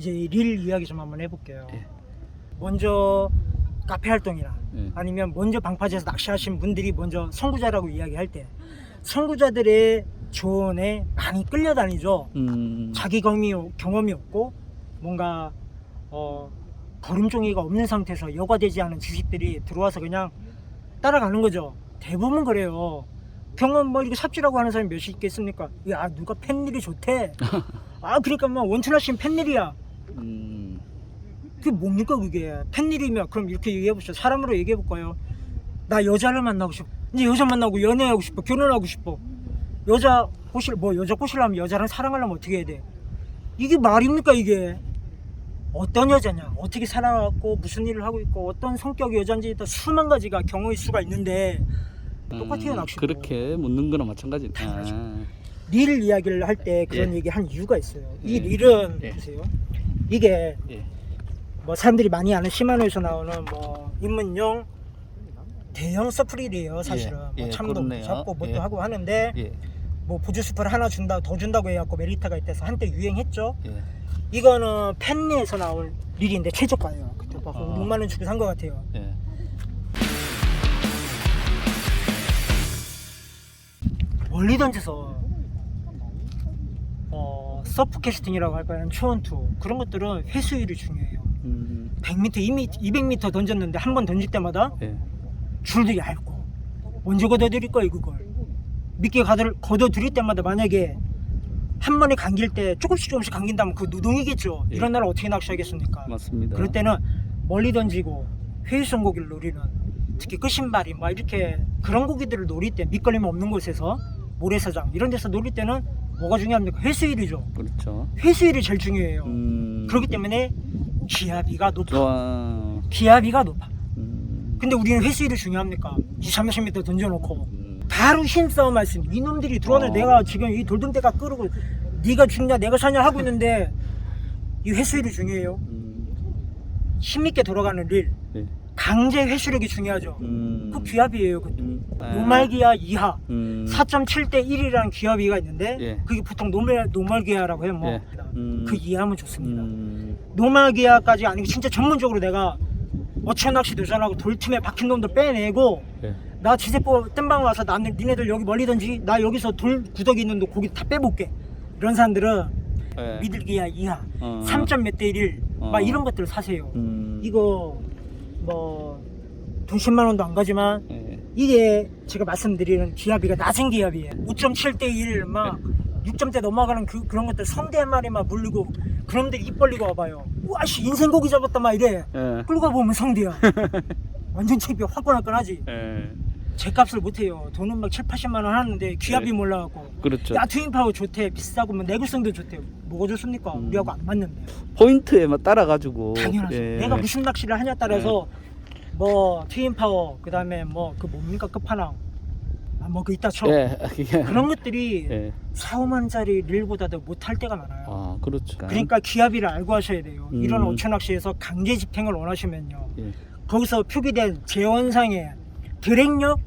이제 이릴 이야기 좀 한번 해볼게요. 예. 먼저 카페 활동이나 예. 아니면 먼저 방파제에서 낚시하신 분들이 먼저 선구자라고 이야기할 때 선구자들의 조언에 많이 끌려다니죠. 음. 자기 경험이, 경험이 없고 뭔가 어, 걸음종이가 없는 상태에서 여과되지 않은 지식들이 들어와서 그냥 따라가는 거죠. 대부분 그래요. 경험 뭐 이렇게 삽질하고 하는 사람이 몇이 있겠습니까? 야 누가 팬일이 좋대. 아 그러니까 뭐 씨는 팬일이야. 음. 그게 뭡니까 그게? 팬일이면 그럼 이렇게 얘기해 보시죠. 사람으로 얘기해 볼까요? 나 여자를 만나고 싶어. 이제 여자 만나고 연애하고 싶어. 결혼하고 싶어. 여자 꼬실 뭐 여자 꼬실려면 여자랑 사랑하려면 어떻게 해야 돼? 이게 말입니까 이게? 어떤 여자냐? 어떻게 살아왔고 무슨 일을 하고 있고 어떤 성격의 여자인지 또 수만 가지가 경우일 수가 있는데 똑같아요, 낚시도. 그렇게 묻는 거나 마찬가지. 당연하죠. 아. 릴 이야기를 할 때 그런 예. 얘기 한 이유가 있어요. 이 예. 릴은 예. 보세요. 이게 예. 뭐 사람들이 많이 아는 시마노에서 나오는 뭐 입문용 대형 서프릴이에요 사실은 예, 뭐 예, 참도 그렇네요. 잡고 뭣도 예. 하고 하는데 예. 뭐 보조 스프를 하나 준다 더 준다고 해갖고 메리트가 있대서 한때 유행했죠 예. 이거는 팬리에서 나온 릴인데 최저가예요 그때 막 아. 6만 원 주고 산 것 같아요 예. 멀리 던져서 어 서프 캐스팅이라고 할까요 초원투 그런 것들은 회수율이 중요해요 음. 100m, 200m 던졌는데 한 번 던질 때마다 예. 줄도 얇고 언제 걷어드릴 거예요 그걸 미끼 가들, 걷어들일 때마다 만약에 한 번에 감길 때 조금씩 조금씩 감긴다면 그 노동이겠죠 예. 이런 날 어떻게 낚시하겠습니까 맞습니다. 그럴 때는 멀리 던지고 회유성 고기를 노리는 특히 끝신발이 막 이렇게 그런 고기들을 노릴 때 밑걸림 없는 곳에서 모래사장 이런 데서 노릴 때는 뭐가 중요합니까 회수율이죠 그렇죠. 회수율이 제일 중요해요 음. 그렇기 때문에 기압비가 높아 좋아. 기압비가 높아 음. 근데 우리는 회수율이 중요합니까 2, 30m 던져놓고 음. 바로 힘싸움 할 수 있는 이놈들이 들어와서 어. 내가 지금 이 돌덩대가 끄르고 네가 죽냐 내가 사냐 하고 있는데 이 회수율이 중요해요 음. 힘있게 돌아가는 릴 예. 강제 회수력이 중요하죠 음. 그 기압이에요 그 음. 아. 노말 기압 이하 음. 4.7대 1이라는 기압이가 있는데 예. 그게 보통 노말, 노말 기압이라고 해요 뭐. 예. 음. 그 이해하면 좋습니다 음. 노말 기압까지 아니고 진짜 전문적으로 내가 어촌 낚시 도전하고 돌틈에 박힌 놈도 빼내고 예. 나 지세포 뜸방 와서 나는 니네들 여기 멀리 던지 나 여기서 돌 구더기 있는 데 고기 다 빼볼게 이런 사람들은 예. 미들기야 이하 어. 3점 몇 대 1, 어. 막 이런 것들 사세요 음. 이거 뭐돈 10만 원도 안 가지만 예. 이게 제가 말씀드리는 기압비가 낮은 기압이에요 5.7 대 1, 막 6점대 넘어가는 그, 그런 것들 성대 한 마리만 물리고 그놈들 입 벌리고 와봐요 와씨 인생 고기 잡았다 막 이래 예. 끌고 가보면 성대야 완전 창피 화끈화끈하지 예. 제 값을 못해요. 돈은 막 7, 80만 원 하는데 기압이 네. 몰라갖고 그렇죠. 야 트윈파워 좋대 비싸고 뭐 내구성도 좋대 뭐가 좋습니까? 음. 우리하고 안 맞는데 포인트에만 따라가지고. 당연하죠. 예. 내가 무슨 낚시를 하냐 따라서 뭐 트윈파워 그 다음에 뭐 그 뭡니까 끝판왕 아, 뭐그 이따 쳐 예. 예. 그런 것들이 예. 4, 5만짜리 릴보다도 못할 때가 많아요. 아, 그렇죠. 그러니까 기압비를 알고 하셔야 돼요. 음. 이런 오천 낚시에서 강제 집행을 원하시면요. 예. 거기서 표기된 재원상의 드랙력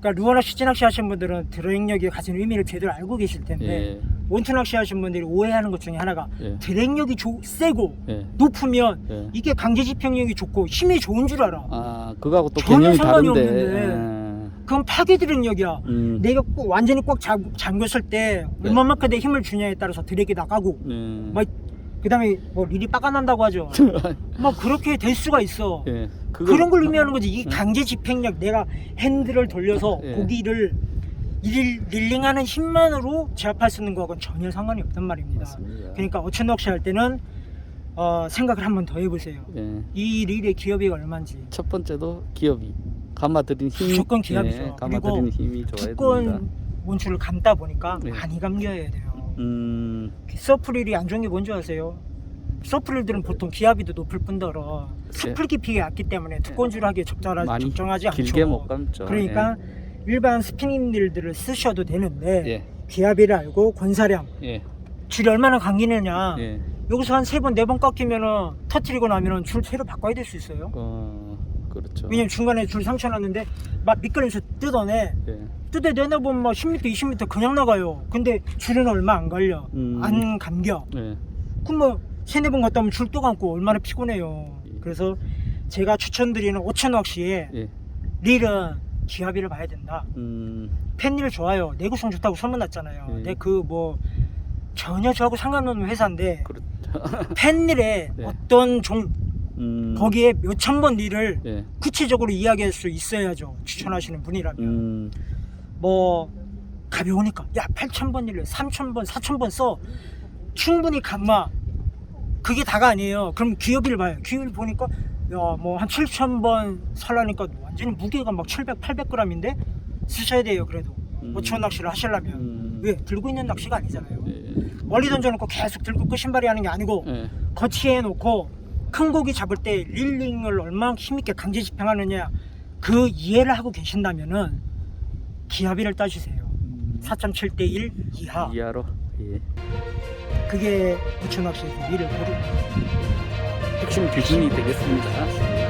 그러니까 루어나 시즈낚시 하신 분들은 드랙력이 가진 의미를 제대로 알고 계실 텐데 예. 원투 낚시 하신 분들이 오해하는 것 중에 하나가 예. 드랙력이 조- 세고 예. 높으면 예. 이게 강제 집행력이 좋고 힘이 좋은 줄 알아 아, 그거하고 또 전혀 개념이 상관이 다른데. 없는데. 그건 파괴 드랙력이야 예. 음. 내가 꼭 완전히 꼭 잠, 잠겼을 때 네. 얼마만큼 내 힘을 주냐에 따라서 드랙이 나가고 예. 막 그다음에 뭐 릴이 빠가난다고 하죠 막 그렇게 될 수가 있어 예. 그거- 그런 걸 의미하는 거지. 이 음. 강제 집행력, 내가 핸들을 돌려서 예. 고기를 릴, 릴링하는 힘만으로 제압할 수 있는 거하고는 전혀 상관이 없단 말입니다. 맞습니다. 그러니까 어촌 낚시 할 때는 어, 생각을 한번 더 해보세요. 예. 이 릴의 기업이 얼마인지. 첫 번째도 기업이 감아들인 힘이 무조건 기압이죠. 예, 감아들인 힘이 좋아야 됩니다. 두꺼운 원줄을 감다 보니까 네. 많이 감겨야 돼요. 음. 서프릴이 안 좋은 게 뭔지 아세요? 서프릴들은 보통 기압이도 높을 뿐더러 스풀 깊이가 얕기 때문에 두꺼운 줄 하기에 적절하, 네. 많이 적정하지 않죠. 길게 못 감죠. 그러니까 일반 스피닝릴들을 쓰셔도 되는데 예. 기압비를 알고 권사량 예. 줄이 얼마나 감기느냐 예. 여기서 한 세 번 네번 깎이면은 터트리고 나면은 줄 새로 바꿔야 될 수 있어요 어, 그렇죠. 왜냐면 중간에 줄 상처 났는데 막 미끄러면서 뜯어내 예. 뜯어내다 보면 막 10m 20m 그냥 나가요 근데 줄은 얼마 안 걸려 음. 안 감겨 예. 그럼 뭐 세네 번 갔다 오면 줄도 감고 얼마나 피곤해요. 그래서 제가 추천드리는 오천 낚시에 예. 릴은 기압이를 봐야 된다. 음, 팬릴 좋아요. 내구성 좋다고 소문났잖아요. 예. 근데 그 뭐 전혀 저하고 상관없는 회사인데 그렇죠. 팬릴에 네. 어떤 종 음, 거기에 몇천번 릴을 예. 구체적으로 이야기할 수 있어야죠. 추천하시는 분이라면 음, 뭐 가벼우니까 야 8천 번 릴을 3천 번 4천 번 써 충분히 감마 그게 다가 아니에요. 그럼 기업일 봐요. 기업일 보니까 야뭐한 7천 번 살라니까 완전히 무게가 막 700, 800g인데 쓰셔야 돼요. 그래도 음. 5천 낚시를 하시려면 음, 왜 들고 있는 낚시가 아니잖아요. 예. 멀리 던져놓고 계속 들고 끝신발이 하는 게 아니고 예. 거치해 놓고 큰 고기 잡을 때 릴링을 얼마나 힘있게 강제 집행하느냐 그 이해를 하고 계신다면은 기합비를 따주세요. 음, 4.7 대 1 이하 이하로. 예. 그게 낚시에서 일을 고르는 핵심 기준이 되겠습니다.